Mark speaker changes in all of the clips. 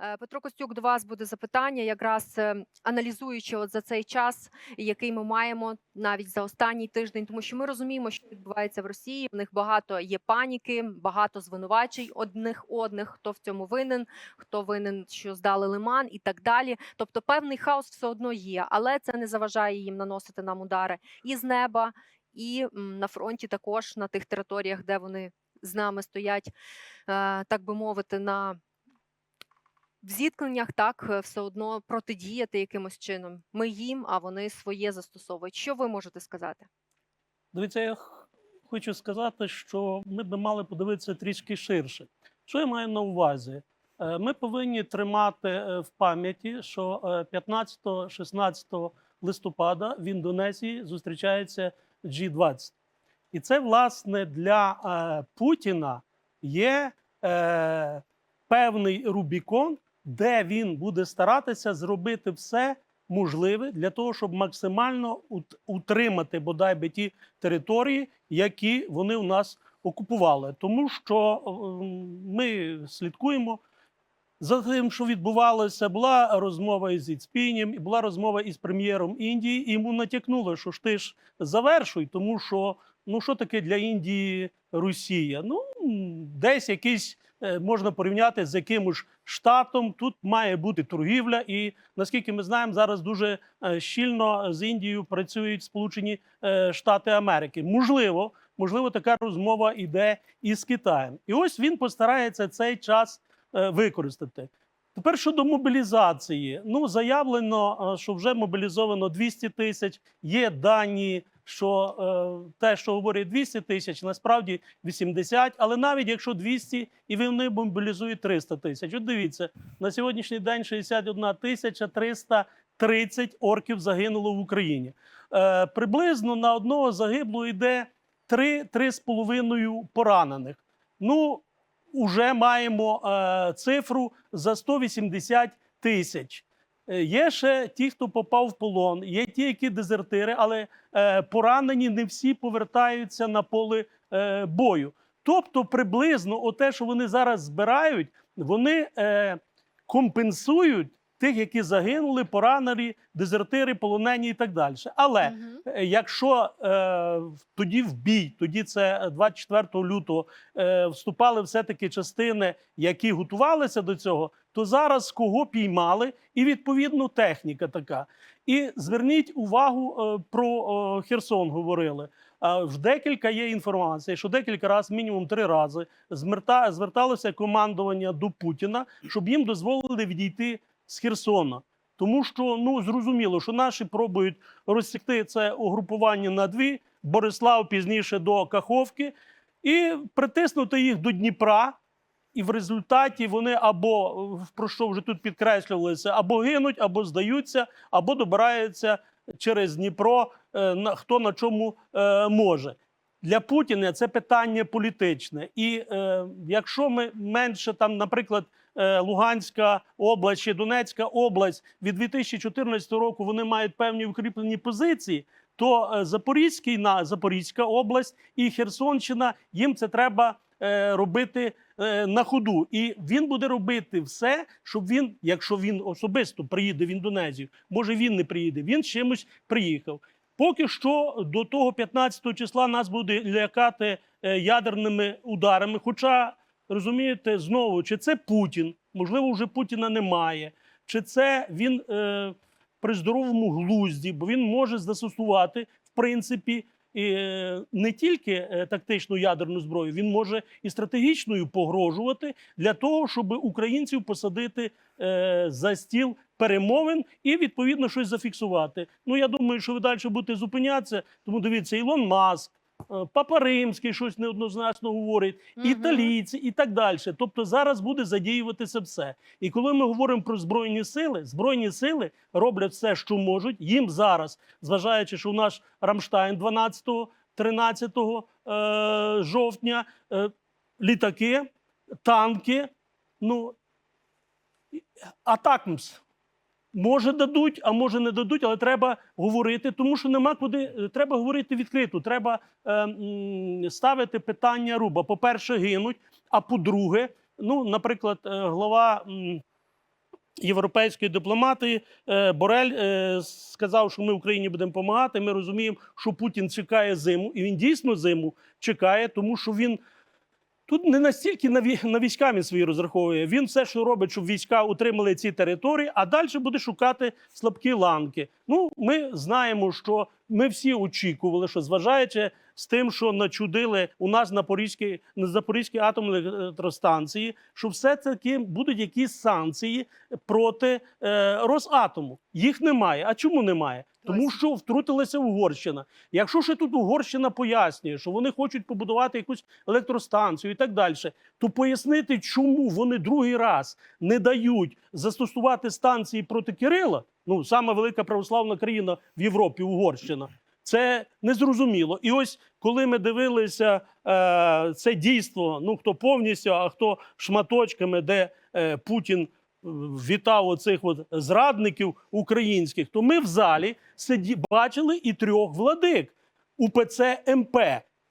Speaker 1: Е, Петро Костюк, до вас буде запитання, якраз е, аналізуючи от за цей час, який ми маємо навіть за останній тиждень, тому що ми розуміємо, що відбувається в Росії. В них багато є паніки, багато звинувачень одних одних, хто в цьому винен, хто винен, що здали лиман і так далі. Тобто певний хаос все одно є, але це не заважає їм наносити нам удари і з неба, і на фронті також на тих територіях, де вони з нами стоять, е, так би мовити, на в зіткненнях так е, все одно протидіяти якимось чином. Ми їм, а вони своє застосовують. Що ви можете сказати?
Speaker 2: Дивіться, я хочу сказати, що ми би мали подивитися трішки ширше. Що я маю на увазі? Е, Ми повинні тримати е, в пам'яті, що е, 15-16 листопада в Індонезії зустрічається G20. І це, власне, для Путіна є певний Рубікон, де він буде старатися зробити все можливе для того, щоб максимально ут- утримати бодай би ті території, які вони у нас окупували. Тому що е, ми слідкуємо за тим, що відбувалося. Була розмова із Іцпінєм, і була розмова із прем'єром Індії, і йому натякнули, що ж ти ж завершуй, тому що ну що таке для Індії Росія? Ну десь якийсь е, можна порівняти з якимось штатом. Тут має бути торгівля, і наскільки ми знаємо, зараз дуже е, щільно з Індією працюють Сполучені е, Штати Америки. Можливо, можливо, така розмова йде і з Китаєм. І ось він постарається цей час використати. Тепер щодо мобілізації, ну заявлено, що вже мобілізовано 200 тисяч. Є дані, що е, те, що говорять 200 тисяч, насправді 80, але навіть якщо 200 і вони мобілізують 300 тисяч. От дивіться, на сьогоднішній день 61 тисяча 330 орків загинуло в Україні. Е, приблизно на одного загиблого йде 3-3,5 поранених. Ну, вже маємо е, цифру за 180 тисяч. Е, Є ще ті, хто попав в полон, є ті, які дезертири, але е, поранені не всі повертаються на поле е, бою. Тобто, приблизно те, що вони зараз збирають, вони компенсують тих, які загинули, поранені, дезертири, полонені і так далі. Але. Е, Якщо тоді в бій, тоді це 24 лютого, вступали все-таки частини, які готувалися до цього, то зараз кого піймали, і відповідно техніка така. І зверніть увагу е, про е, Херсон. Говорили. Е, в декілька є інформація, що декілька разів, мінімум три рази, зверталося командування до Путіна, щоб їм дозволили відійти з Херсона. Тому що ну зрозуміло, що наші пробують розсікти це угрупування на дві, Борислав пізніше до Каховки, і притиснути їх до Дніпра. І в результаті вони або е, про що вже тут підкреслювалися, або гинуть, або здаються, або добираються через Дніпро, е, на хто на чому е, може. Для Путіна це питання політичне. І е, якщо ми менше там, наприклад, е, Луганська область чи Донецька область від 2014 року вони мають певні укріплені позиції, то Запорізький на Запорізька область і Херсонщина їм це треба робити е, на ходу. І він буде робити все, щоб він, якщо він особисто приїде в Індонезію, може він не приїде, він чимось приїхав. Поки що до того 15 числа нас буде лякати е, ядерними ударами. Хоча розумієте, знову чи це Путін, можливо, вже Путіна немає, чи це він е, при здоровому глузді, бо він може застосувати в принципі. Е, Не тільки е, тактичну ядерну зброю, він може і стратегічною погрожувати для того, щоб українців посадити е, за стіл перемовин і відповідно щось зафіксувати. Ну я думаю, що ви далі будете зупинятися. Тому дивіться, Ілон Маск, Папа Римський щось неоднозначно говорить,
Speaker 1: Мгм.
Speaker 2: італійці і так далі. Тобто зараз буде задіюватися все. І коли ми говоримо про збройні сили, збройні сили роблять все, що можуть. Їм зараз, зважаючи, що у нас Рамштайн 12-13 е, жовтня, е, літаки, танки. Ну атакмс. Може дадуть, а може не дадуть, але треба говорити, тому що нема куди. е, Треба говорити відкрито. Треба е, ставити питання руба. По-перше, гинуть. А по-друге, ну, наприклад, е, глава європейської дипломатії е, Борель сказав, що ми Україні будемо допомагати. Ми розуміємо, що Путін чекає зиму, і він дійсно зиму чекає, тому що він. Тут не настільки на, вій- на військами свої розраховує. Він все, що робить, щоб війська утримали ці території, а далі буде шукати слабкі ланки. Ну, ми знаємо, що ми всі очікували, що зважаючи з тим, що начудили у нас на Порізькій, на Запорізькій атомній електростанції, що все-таки будуть якісь санкції проти е, Росатому. Їх немає. А чому немає? Тому що втрутилася Угорщина. Якщо ще тут Угорщина пояснює, що вони хочуть побудувати якусь електростанцію і так далі, то пояснити, чому вони другий раз не дають застосувати станції проти Кирила, ну саме велика православна країна в Європі, Угорщина. Це незрозуміло. І ось коли ми дивилися е, це дійство, ну хто повністю, а хто шматочками, де е, Путін вітав оцих от зрадників українських, то ми в залі сиді, бачили і трьох владик УПЦ МП.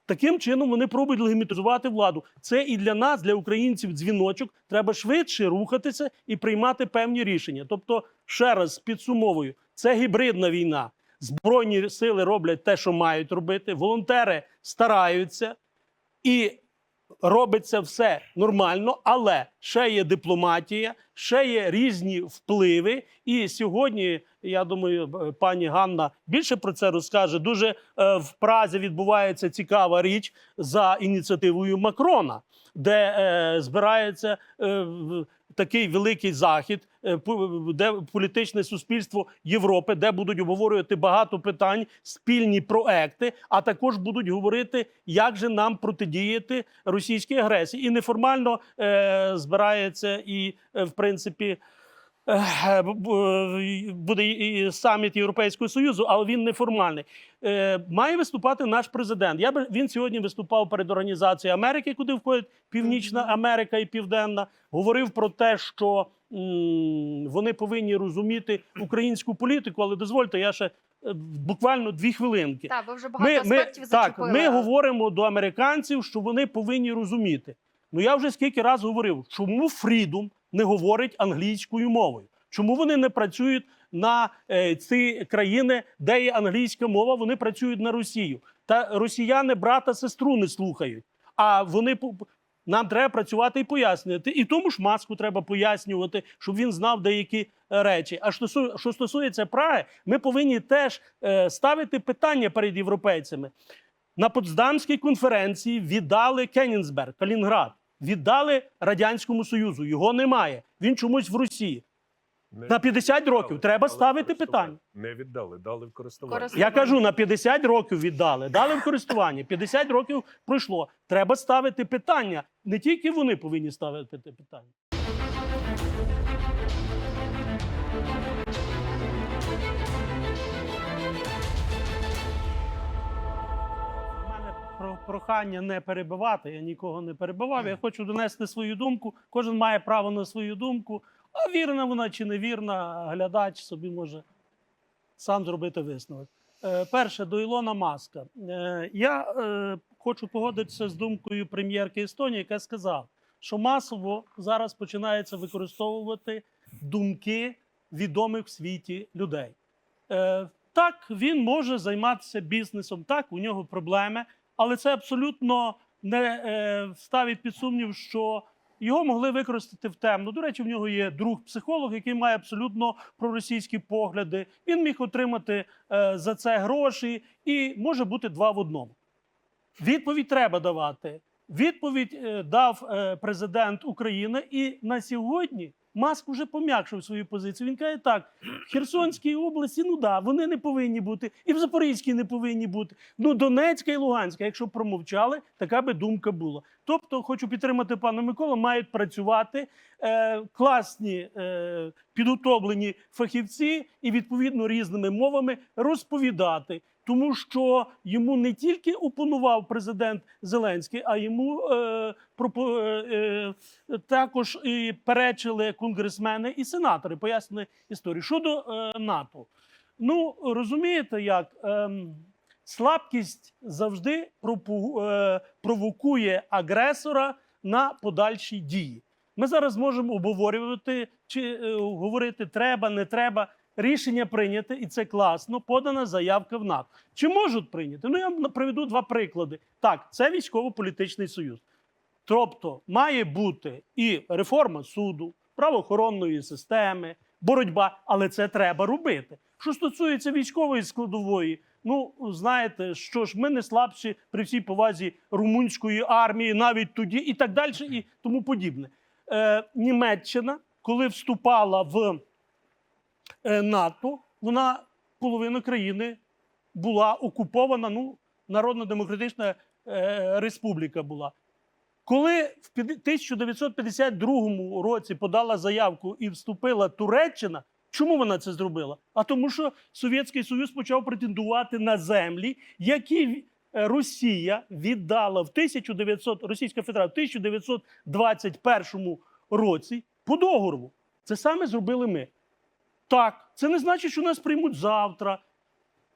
Speaker 2: Таким чином вони пробують легімітизувати владу. Це і для нас, для українців, дзвіночок. Треба швидше рухатися і приймати певні рішення. Тобто, ще раз підсумовую, це гібридна війна. Збройні сили роблять те, що мають робити. Волонтери стараються і робиться все нормально, але ще є дипломатія, ще є різні впливи. І сьогодні, я думаю, пані Ганна більше про це розкаже. Дуже е, в Празі відбувається цікава річ за ініціативою Макрона, де е, збирається е, такий великий захід, е, де політичне суспільство Європи, де будуть обговорювати багато питань, спільні проекти, а також будуть говорити, як же нам протидіяти російській агресії. І неформально е, збирається і, е, в принципі. Е, б- Буде і саміт Європейського Союзу, але він неформальний. Е, Має виступати наш президент. Я би він сьогодні виступав перед організацією Америки, куди входить Північна Америка і Південна. Говорив про те, що вони повинні розуміти українську політику. Але дозвольте, я ще е, буквально дві хвилинки.
Speaker 1: Так, ви вже багато
Speaker 2: Ми, ми,
Speaker 1: аспектів
Speaker 2: так, ми говоримо до американців, що вони повинні розуміти. Ну я вже скільки разів говорив, чому Фрідом не говорить англійською мовою? Чому вони не працюють на е, ці країни, де є англійська мова? Вони працюють на Росію. Та росіяни брата сестру не слухають. А вони нам треба працювати і пояснювати. І тому ж маску треба пояснювати, щоб він знав деякі е, речі. А що що стосується Праги, ми повинні теж е, ставити питання перед європейцями. На Потсдамській конференції віддали Кенінсберг, Калінград, віддали Радянському Союзу. Його немає. Він чомусь в Росії.
Speaker 3: Не
Speaker 2: На 50 років треба ставити питання.
Speaker 3: Не віддали, дали в користування.
Speaker 1: Користування.
Speaker 2: Я кажу, на 50 років віддали, дали в користування. 50 років пройшло. Треба ставити питання. Не тільки вони повинні ставити питання. Прохання не перебивати. Я нікого не перебивав. Я хочу донести свою думку. Кожен має право на свою думку. А вірна вона чи не вірна, глядач собі може сам зробити висновок. Е, перше, до Ілона Маска. Е, я е, хочу погодитися з думкою прем'єрки Естонії, яка сказала, що масово зараз починається використовувати думки відомих в світі людей. Е, так, він може займатися бізнесом, так, у нього проблеми, але це абсолютно не е, ставить під сумнів, що його могли використати в темну. До речі, в нього є друг-психолог, який має абсолютно проросійські погляди. Він міг отримати е, за це гроші, і може бути два в одному. Відповідь треба давати. Відповідь е, дав президент України, і на сьогодні Маск вже пом'якшив свою позицію. Він каже: так, в Херсонській області, ну да, вони не повинні бути, і в Запорізькій не повинні бути. Ну, Донецька і Луганська, якщо промовчали, така би думка була. Тобто, хочу підтримати пана Микола, мають працювати е, класні е, підготовлені фахівці і відповідно різними мовами розповідати. Тому що йому не тільки опонував президент Зеленський, а йому е, пропо, е, е, також і перечили конгресмени і сенатори. Пояснили історію. Щодо е, НАТО, ну розумієте, як ем, слабкість завжди пропу, е, провокує агресора на подальші дії. Ми зараз можемо обговорювати чи е, говорити треба, не треба. Рішення прийняте, і це класно. Подана заявка в НАТО. Чи можуть прийняти? Ну я вам приведу два приклади. Так, це військово-політичний союз. Тобто має бути і реформа суду, правоохоронної системи, боротьба, але це треба робити. Що стосується військової складової, ну знаєте, що ж ми не слабші при всій повазі румунської армії, навіть тоді, і так далі, і тому подібне. Е, Німеччина, коли вступала в НАТО, вона половина країни була окупована. Ну, Народно-демократична е, республіка була. Коли в 1952 році подала заявку і вступила Туреччина, чому вона це зробила? А тому, що Совєтський Союз почав претендувати на землі, які е, Росія віддала в 1900, Російська Федерація в 1921 році по договору. Це саме зробили ми. Так, це не значить, що нас приймуть завтра.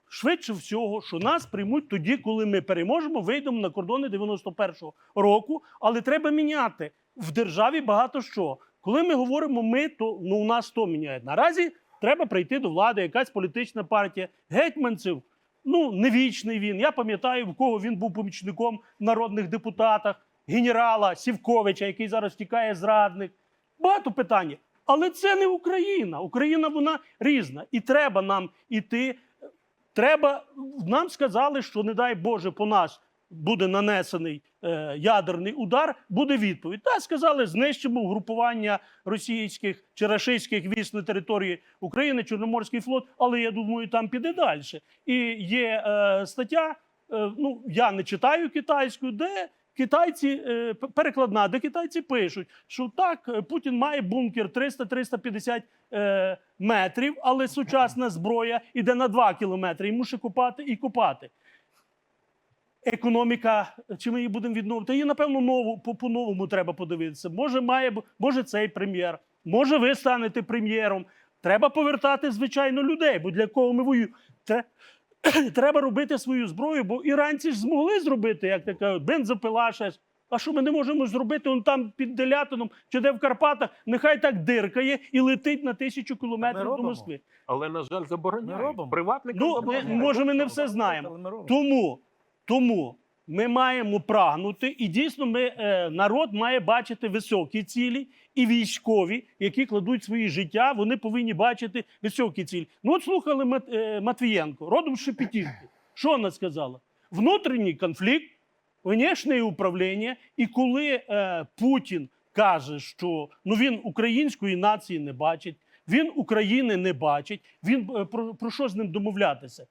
Speaker 2: Швидше всього, що нас приймуть тоді, коли ми переможемо, вийдемо на кордони 91-го року, але треба міняти в державі багато що. Коли ми говоримо ми, то ну у нас то міняє. Наразі треба прийти до влади, якась політична партія, гетьманців. Ну, не вічний він. Я пам'ятаю, в кого він був помічником в народних депутатах, генерала Сівковича, який зараз втікає зрадник. Багато питань. Але це не Україна. Україна вона різна. І треба нам іти. Треба, нам сказали, що не дай Боже, по нас буде нанесений е, ядерний удар, буде відповідь. Так, сказали, знищимо угрупування російських чи рашистських військ на території України, Чорноморський флот, але я думаю, там піде далі. І є е, стаття, е, ну я не читаю китайську, де китайці е, перекладна, де китайці пишуть, що так, е, Путін має бункер 300-350 е, метрів, але сучасна зброя іде на 2 кілометри. І мусить купати і купати. Економіка, чи ми її будемо відновити? Її, напевно, нову, по- по-новому треба подивитися. Може, має, може цей прем'єр, може, ви станете прем'єром. Треба повертати, звичайно, людей, бо для кого ми воюємо. Тре- Треба робити свою зброю, бо іранці ж змогли зробити, як така бензопила щось. А що ми не можемо зробити? Он там під Делятином чи де в Карпатах, нехай так диркає і летить на тисячу кілометрів до. Москви.
Speaker 3: Але, на жаль,
Speaker 4: робимо.
Speaker 3: Приватникам
Speaker 2: Ну,
Speaker 3: забороняють.
Speaker 2: може, ми не все знаємо.
Speaker 4: Але ми робимо.
Speaker 2: Тому, тому ми маємо прагнути, і дійсно ми, е, народ має бачити високі цілі, і військові, які кладуть свої життя, вони повинні бачити високі цілі. Ну, от слухали е, Матвієнко, родом з Шепетівки. Що вона сказала? Внутрішній конфлікт, внішнє управління, і коли е, Путін каже, що ну він української нації не бачить, він України не бачить, він е, про, про що з ним домовлятися?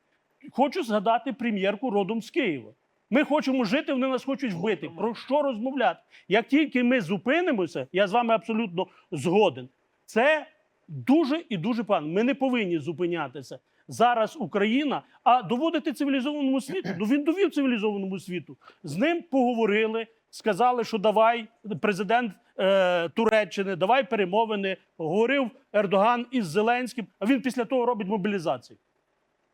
Speaker 2: Хочу згадати прем'єрку родом з Києва. Ми хочемо жити, вони нас хочуть вбити. Про що розмовляти? Як тільки ми зупинимося, я з вами абсолютно згоден. Це дуже і дуже погано. Ми не повинні зупинятися. Зараз Україна, а доводити цивілізованому світу. Ну він довів цивілізованому світу. З ним поговорили, сказали, що давай президент е, Туреччини, давай перемовини. Говорив Ердоган із Зеленським. А він після того робить мобілізацію.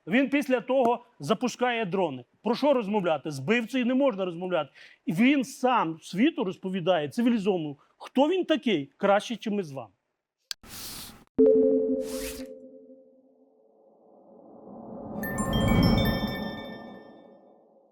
Speaker 2: Він після того запускає дрони. Про що розмовляти? З бивцею не можна розмовляти. І він сам світу розповідає цивілізованому, хто він такий краще, ніж ми з вами.